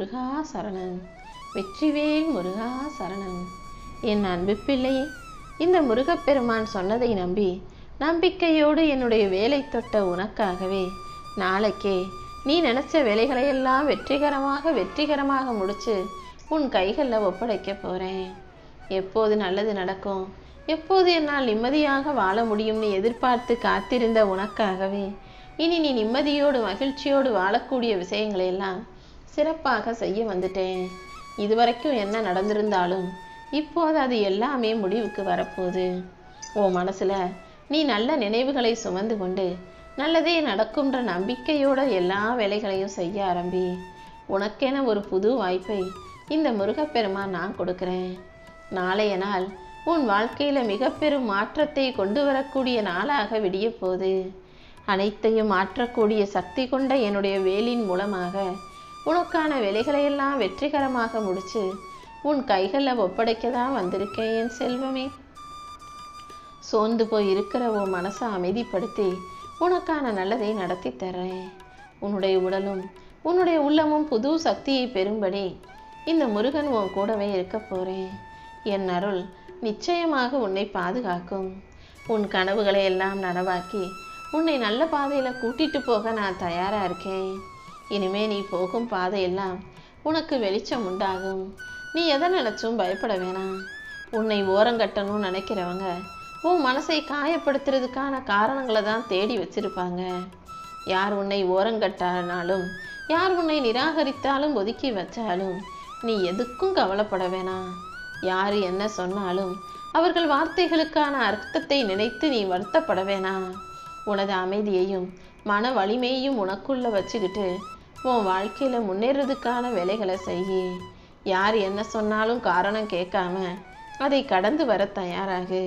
முருகா சரணன் வெற்றிவேல் முருகா சரணன் என் அன்பு பிள்ளையே இந்த முருகப்பெருமான் சொன்னதை நம்பி நம்பிக்கையோடு என்னுடைய வேலை தொட்ட உனக்காகவே நாளைக்கே நீ நினைச்ச வேலைகளையெல்லாம் வெற்றிகரமாக வெற்றிகரமாக முடிச்சு உன் கைகளில் ஒப்படைக்க போறேன். எப்போது நல்லது நடக்கும் எப்போது என்னால் நிம்மதியாக வாழ முடியும்னு எதிர்பார்த்து காத்திருந்த உனக்காகவே இனி நீ நிம்மதியோடு மகிழ்ச்சியோடு வாழக்கூடிய விஷயங்களையெல்லாம் சிறப்பாக செய்ய வந்துட்டேன். இதுவரைக்கும் என்ன நடந்திருந்தாலும் இப்போது அது எல்லாமே முடிவுக்கு வரப்போகுது. உன் மனசில் நீ நல்ல நினைவுகளை சுமந்து கொண்டு நல்லதே நடக்கும்ன்ற நம்பிக்கையோட எல்லா வேலைகளையும் செய்ய ஆரம்பி. உனக்கென ஒரு புது வாய்ப்பை இந்த முருகப்பெருமான் நான் கொடுக்குறேன். நாளைய நாள் உன் வாழ்க்கையில் மிக பெரும் மாற்றத்தை கொண்டு வரக்கூடிய நாளாக விடிய போகுது. அனைத்தையும் மாற்றக்கூடிய சக்தி கொண்ட என்னுடைய வேலின் மூலமாக உனக்கான வேலைகளையெல்லாம் வெற்றிகரமாக முடிச்சு உன் கைகளில் ஒப்படைக்க தான் வந்திருக்கேன் என் செல்வமே. சோர்ந்து போய் இருக்கிற உன் மனசை அமைதிப்படுத்தி உனக்கான நல்லதை நடத்தி தர்றேன். உன்னுடைய உடலும் உன்னுடைய உள்ளமும் புது சக்தியை பெறும்படி இந்த முருகன் உன் கூடவே இருக்க போறேன். என் அருள் நிச்சயமாக உன்னை பாதுகாக்கும். உன் கனவுகளை எல்லாம் நனவாக்கி உன்னை நல்ல பாதையில் கூட்டிட்டு போக நான் தயாராக இருக்கேன். இனிமே நீ போகும் பாதையெல்லாம் உனக்கு வெளிச்சம் உண்டாகும். நீ எதை நினைச்சும் பயப்பட வேணாம். உன்னை ஓரங்கட்டணும்னு நினைக்கிறவங்க உன் மனசை காயப்படுத்துறதுக்கான காரணங்களை தான் தேடி வச்சிருப்பாங்க. யார் உன்னை ஓரங்கட்டானாலும் யார் உன்னை நிராகரித்தாலும் ஒதுக்கி வச்சாலும் நீ எதுக்கும் கவலைப்பட வேணாம். யார் என்ன சொன்னாலும் அவர்கள் வார்த்தைகளுக்கான அர்த்தத்தை நினைத்து நீ வருத்தப்பட வேணாம். உனது அமைதியையும் மன வலிமையையும் உனக்குள்ள வச்சுக்கிட்டு உன் வாழ்க்கையில் முன்னேறதுக்கான வேலைகளை செய்யி. யார் என்ன சொன்னாலும் காரணம் கேட்காம அதை கடந்து வர தயாராகு.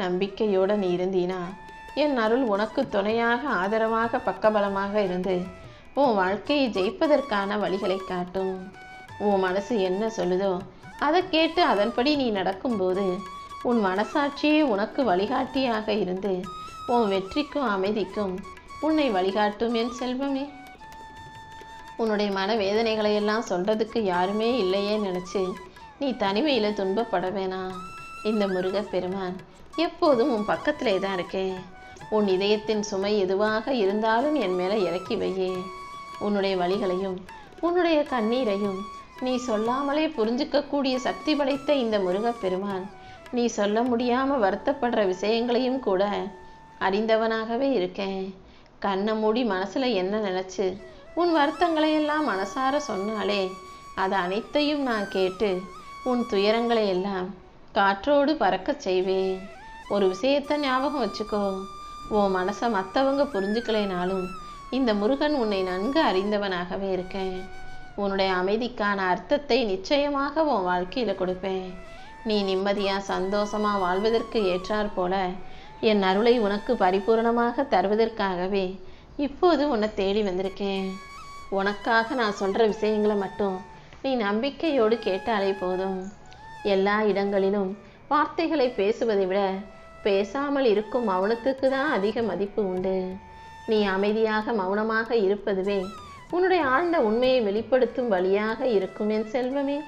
நம்பிக்கையோடு நீ இருந்தீனா என் அருள் உனக்கு துணையாக ஆதரவாக பக்கபலமாக இருந்து உன் வாழ்க்கையை ஜெயிப்பதற்கான வழிகளை காட்டும். உன் மனசு என்ன சொல்லுதோ அதை கேட்டு அதன்படி நீ நடக்கும்போது உன் மனசாட்சியே உனக்கு வழிகாட்டியாக இருந்து உன் வெற்றிக்கும் அமைதிக்கும் உன்னை வழிகாட்டும் என் செல்வமே. உன்னுடைய மன வேதனைகளை எல்லாம் சொல்றதுக்கு யாருமே இல்லையே நினைச்சு நீ தனிமையில் துன்பப்பட வேணாம் இந்த முருக பெருமான் எப்போதும் உன் பக்கத்திலே தான் இருக்கேன் உன் இதயத்தின் சுமை எதுவாக இருந்தாலும் என் மேலே இறக்கி வையே. உன்னுடைய வழிகளையும் உன்னுடைய கண்ணீரையும் நீ சொல்லாமலே புரிஞ்சுக்கக்கூடிய சக்தி படைத்த இந்த முருக பெருமான் நீ சொல்ல முடியாமல் வருத்தப்படுற விஷயங்களையும் கூட அறிந்தவனாகவே இருக்கேன். கண்ணை மூடி மனசில் என்ன நினச்சி உன் வருத்தங்களை எல்லாம் மனசார சொன்னாலே அது அனைத்தையும் நான் கேட்டு உன் துயரங்களை எல்லாம் காற்றோடு பறக்கச் செய்வேன். ஒரு விஷயத்தை ஞாபகம் வச்சுக்கோ. உன் மனசை மற்றவங்க புரிஞ்சுக்கலைனாலும் இந்த முருகன் உன்னை நன்கு அறிந்தவனாகவே இருக்கேன். உன்னுடைய அமைதிக்கான அர்த்தத்தை நிச்சயமாக உன் வாழ்க்கையில் கொடுப்பேன். நீ நிம்மதியா சந்தோஷமா வாழ்வதற்கு ஏற்றாற் போல என் அருளை உனக்கு பரிபூரணமாக தருவதற்காகவே இப்போது உன்னை தேடி வந்திருக்கேன். உனக்காக நான் சொல்கிற விஷயங்களை மட்டும் நீ நம்பிக்கையோடு கேட்டாலே போதும். எல்லா இடங்களிலும் வார்த்தைகளை பேசுவதை விட பேசாமல் இருக்கும் மௌனத்துக்கு தான் அதிக மதிப்பு உண்டு. நீ அமைதியாக மௌனமாக இருப்பதுவே உன்னுடைய ஆழ்ந்த உண்மையை வெளிப்படுத்தும் வழியாக இருக்கும் என் செல்வமே.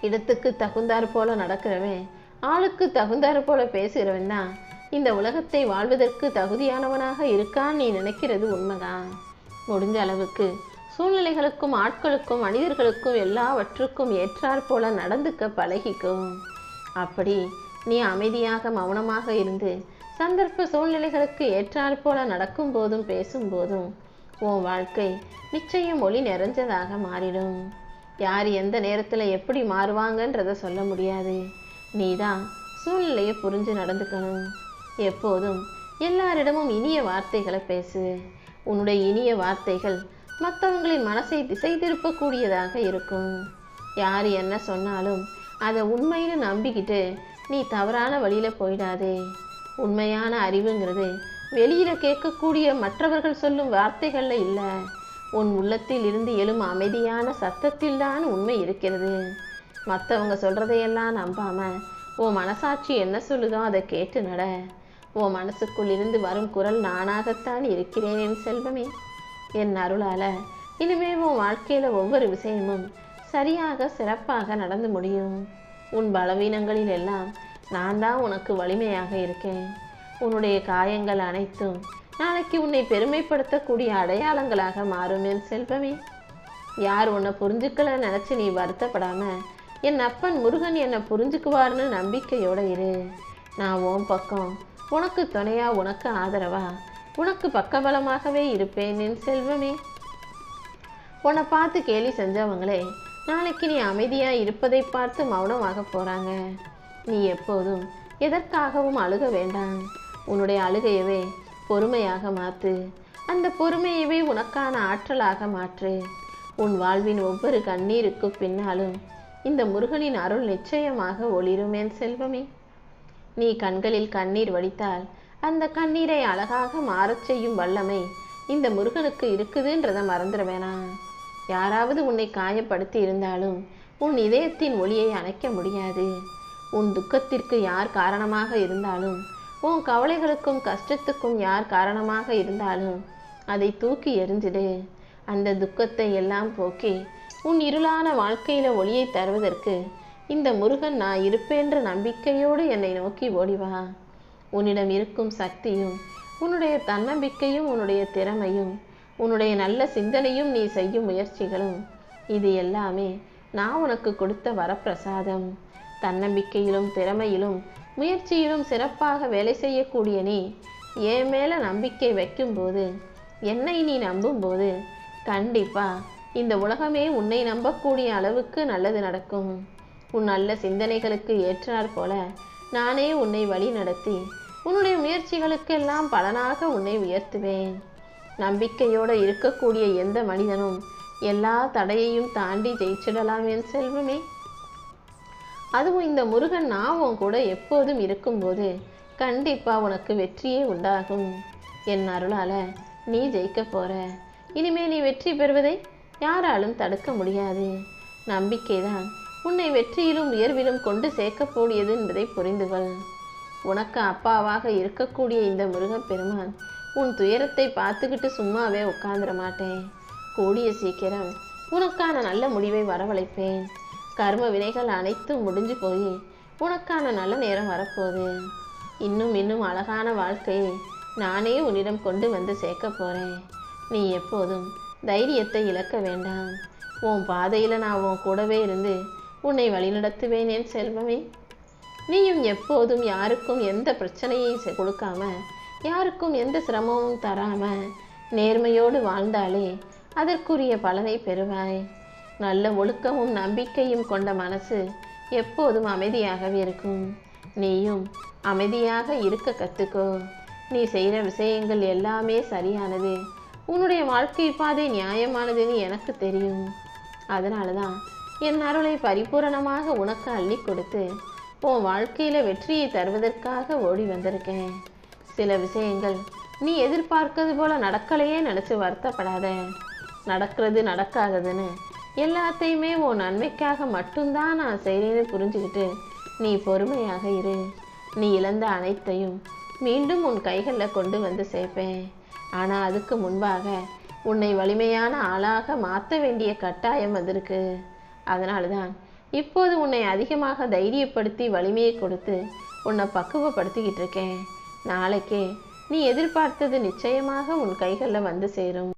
இடத்துக்கு தகுந்தாற் போல நடக்கிறவன் ஆளுக்கு தகுந்தாற் போல பேசுகிறவன் தான் இந்த உலகத்தை வாழ்வதற்கு தகுதியானவனாக இருக்கான்னு நீ நினைக்கிறது உண்மைதான். முடிஞ்ச அளவுக்கு சூழ்நிலைகளுக்கும் ஆட்களுக்கும் மனிதர்களுக்கும் எல்லாவற்றுக்கும் ஏற்றாற் போல நடந்துக்க பழகிக்கும் அப்படி நீ அமைதியாக மௌனமாக இருந்து சந்தர்ப்ப சூழ்நிலைகளுக்கு ஏற்றாற் போல நடக்கும் போதும் பேசும்போதும் உன் வாழ்க்கை நிச்சயம் ஒளி நிறைஞ்சதாக மாறிடும். யார் எந்த நேரத்தில் எப்படி மாறுவாங்கன்றதை சொல்ல முடியாது. நீதான் சூழ்நிலையை புரிஞ்சு நடந்துக்கணும். எப்போதும் எல்லாரிடமும் இனிய வார்த்தைகளை பேசு. உன்னுடைய இனிய வார்த்தைகள் மற்றவங்களின் மனசை திசை திருப்பக்கூடியதாக இருக்கும். யார் என்ன சொன்னாலும் அதை உண்மைன்னு நம்பிக்கிட்டு நீ தவறான வழியில் போயிடாதே. உண்மையான அறிவுங்கிறது வெளியில் கேட்கக்கூடிய மற்றவர்கள் சொல்லும் வார்த்தைகளில் இல்லை. உன் உள்ளத்தில் இருந்து எழும் அமைதியான சத்தத்தில் தான் உண்மை இருக்கிறது. மற்றவங்க சொல்கிறதையெல்லாம் நம்பாமல் உன் மனசாட்சி என்ன சொல்லுதோ அதை கேட்டு நட. உன் மனசுக்குள் இருந்து வரும் குரல் நானாகத்தான் இருக்கிறேன் என் செல்வமே. என் அருளால இனிமே உன் வாழ்க்கையில ஒவ்வொரு விஷயமும் சரியாக சிறப்பாக நடந்து முடியும். உன் பலவீனங்களில் எல்லாம் நான் தான் உனக்கு வலிமையாக இருக்கேன். உன்னுடைய காயங்கள் அனைத்தும் நாளைக்கு உன்னை பெருமைப்படுத்தக்கூடிய அடையாளங்களாக மாறும் என் செல்வமே. யார் உன்னை புரிஞ்சுக்கல நினச்சி நீ வருத்தப்படாம என் அப்பன் முருகன் என்னை புரிஞ்சுக்குவார்னு நம்பிக்கையோட இரு. நான் உன் பக்கம் உனக்கு துணையா உனக்கு ஆதரவா? உனக்கு பக்கபலமாகவே இருப்பேன் என் செல்வமே. உன்னை பார்த்து கேலி செஞ்சவங்களே நாளைக்கு நீ அமைதியாக இருப்பதை பார்த்து மௌனமாக போகிறாங்க நீ எப்போதும் எதற்காகவும் அழுக வேண்டாம். உன்னுடைய அழுகையவே பொறுமையாக மாற்று. அந்த பொறுமையவே உனக்கான ஆற்றலாக மாற்று. உன் வாழ்வின் ஒவ்வொரு கண்ணீருக்கு பின்னாலும் இந்த முருகனின் அருள் நிச்சயமாக ஒளிரும் என் செல்வமே. நீ கண்களில் கண்ணீர் வடித்தால் அந்த கண்ணீரை அழகாக மாறச் செய்யும் வல்லமை இந்த முருகனுக்கு இருக்குதுன்றதை மறந்துட வேணாம் யாராவது உன்னை காயப்படுத்தி இருந்தாலும் உன் இதயத்தின் ஒளியை அணைக்க முடியாது. உன் துக்கத்திற்கு யார் காரணமாக இருந்தாலும் உன் கவலைகளுக்கும் கஷ்டத்துக்கும் யார் காரணமாக இருந்தாலும் அதை தூக்கி எறிஞ்சிடு. அந்த துக்கத்தை எல்லாம் போக்கி உன் இருளான வாழ்க்கையில ஒளியை தருவதற்கு இந்த முருகன் நான் இருப்பேன்ற நம்பிக்கையோடு என்னை நோக்கி ஓடிவா உன்னிடம் இருக்கும் சக்தியும் உன்னுடைய தன்னம்பிக்கையும் உன்னுடைய திறமையும் உன்னுடைய நல்ல சிந்தனையும் நீ செய்யும் முயற்சிகளும் இது எல்லாமே நான் உனக்கு கொடுத்த வரப்பிரசாதம். தன்னம்பிக்கையிலும் திறமையிலும் முயற்சியிலும் சிறப்பாக வேலை செய்யக்கூடிய நீ என் மேலே நம்பிக்கை வைக்கும்போது என்னை நீ நம்பும்போது கண்டிப்பாக இந்த உலகமே உன்னை நம்பக்கூடிய அளவுக்கு நல்லது நடக்கும். உன் நல்ல சிந்தனைகளுக்கு ஏற்றாற் போல நானே உன்னை வழி நடத்தி உன்னுடைய முயற்சிகளுக்கெல்லாம் பலனாக உன்னை உயர்த்துவேன். நம்பிக்கையோடு இருக்கக்கூடிய எந்த மனிதனும் எல்லா தடையையும் தாண்டி ஜெயிச்சிடலாம் என் செல்வமே. அதுவும் இந்த முருகன் நான் உன் கூட எப்போதும் இருக்கும்போது கண்டிப்பா உனக்கு வெற்றியே உண்டாகும். என் அருளால நீ ஜெயிக்க போற. இனிமே நீ வெற்றி பெறுவதை யாராலும் தடுக்க முடியாது. நம்பிக்கைதான் உன்னை வெற்றியிலும் உயர்விலும் கொண்டு சேர்க்கக்கூடியது என்பதை புரிந்து கொள் உனக்கு அப்பாவாக இருக்கக்கூடிய இந்த முருகப்பெருமான் உன் துயரத்தை பார்த்துக்கிட்டு சும்மாவே உட்கார்ந்துட மாட்டேன். கூடிய சீக்கிரம் உனக்கான நல்ல முடிவை வரவழைப்பேன். கர்ம வினைகள் அனைத்தும் முடிஞ்சு போய் உனக்கான நல்ல நேரம் வரப்போகுது. இன்னும் இன்னும் அழகான வாழ்க்கையை நானே உன்னிடம் கொண்டு வந்து சேர்க்க போறேன். நீ எப்போதும் தைரியத்தை இழக்க வேண்டாம். உன் பாதையில் நான் உன் கூடவே இருந்து உன்னை வழிநடத்துவேன் என் செல்வமே. நீயும் எப்போதும் யாருக்கும் எந்த பிரச்சனையும் கொடுக்காம யாருக்கும் எந்த சிரமமும் தராம நேர்மையோடு வாழ்ந்தாலே அதற்குரிய பலனை பெறுவாய். நல்ல ஒழுக்கமும் நம்பிக்கையும் கொண்ட மனசு எப்போதும் அமைதியாகவே இருக்கும். நீயும் அமைதியாக இருக்க கற்றுக்கோ நீ செய்கிற விஷயங்கள் எல்லாமே சரியானது. உன்னுடைய வாழ்க்கை பாதை நியாயமானதுன்னு எனக்கு தெரியும். அதனால தான் என் அருளை பரிபூரணமாக உனக்கு அள்ளி கொடுத்து உன் வாழ்க்கையில வெற்றியை தருவதற்காக ஓடி வந்திருக்கேன். சில விஷயங்கள் நீ எதிர்பார்க்கிறது போல நடக்கலையே நினைச்சு வருத்தப்படாத. நடக்கிறது நடக்காததுன்னு எல்லாத்தையுமே உன் நன்மைக்காக மட்டும்தான் நான் செய்கிறேன்னு புரிஞ்சுக்கிட்டு நீ பொறுமையாக இரு. நீ இழந்த அனைத்தையும் மீண்டும் உன் கைகளில் கொண்டு வந்து சேர்ப்பேன். ஆனால் அதுக்கு முன்பாக உன்னை வலிமையான ஆளாக மாற்ற வேண்டிய கட்டாயம் வந்திருக்கு. அதனாலதான் இப்போது உன்னை அதிகமாக தைரியப்படுத்தி வலிமையை கொடுத்து உன்னை பக்குவப்படுத்திக்கிட்டு இருக்கேன் நாளைக்கே நீ எதிர்பார்த்தது நிச்சயமாக உன் கைகளில் வந்து சேரும்.